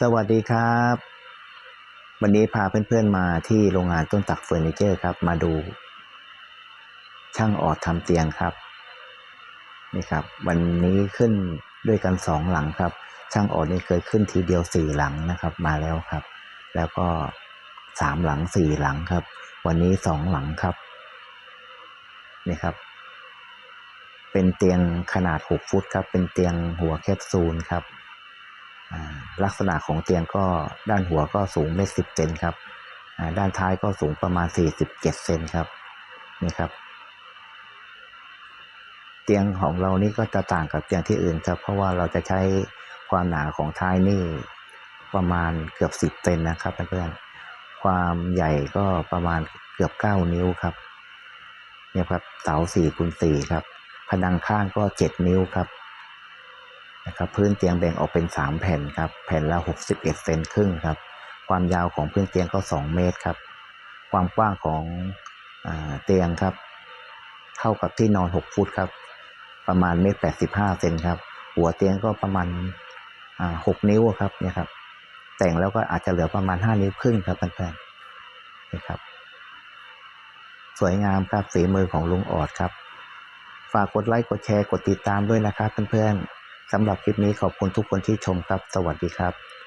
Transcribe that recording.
สวัสดีครับ วันนี้พาเพื่อนๆมาที่โรงงานต้นตักเฟอร์นิเจอร์ครับ มาดู ช่างออดทำเตียงครับ นี่ครับ วันนี้ขึ้นด้วยกันสองหลังครับ ช่างออดนี่เคยขึ้นทีเดียวสี่หลังนะครับ มาแล้วครับ แล้วก็สามหลังสี่หลังครับ วันนี้สองหลังครับ นี่ครับ เป็นเตียงขนาด6ฟุตครับ เป็นเตียงหัวแคปซูลครับ ลักษณะของเตียงก็ด้านหัวก็สูงเมตรสิบเซนครับด้านท้ายก็สูงประมาณ 47เซนครับนี่ครับ เตียงของเรานี่ก็จะต่างกับเตียงที่อื่นครับ เพราะว่าเราจะใช้ความหนาของท้ายนี่ประมาณเกือบ 10เซนนะครับเพื่อนๆความใหญ่ก็ประมาณเกือบ 9 นิ้วครับเนี่ยครับเสา4คูณ4ครับผนังข้างก็ 7 นิ้วครับ นะครับพื้นเตียงแบ่งออกเป็น 3 แผ่นครับแผ่นละ 61เซนครึ่งครับความยาวของพื้นเตียงก็ 2 เมตรครับความกว้างของอเตียงครับเท่ากับที่นอน 6 ฟุตครับประมาณเมตร85เซนครับหัวเตียงก็ประมาณอ่า6นิ้วครับเนี่ยครับ แต่งแล้วก็อาจจะเหลือประมาณ5นิ้วครึ่งครับเพื่อนๆนี่ครับ สวยงามครับฝีมือของลุงออดครับ ฝากกดไลค์กดแชร์กดติดตามด้วยนะครับเพื่อนๆ สำหรับคลิปนี้ขอบคุณทุกคนที่ชมครับ สวัสดีครับ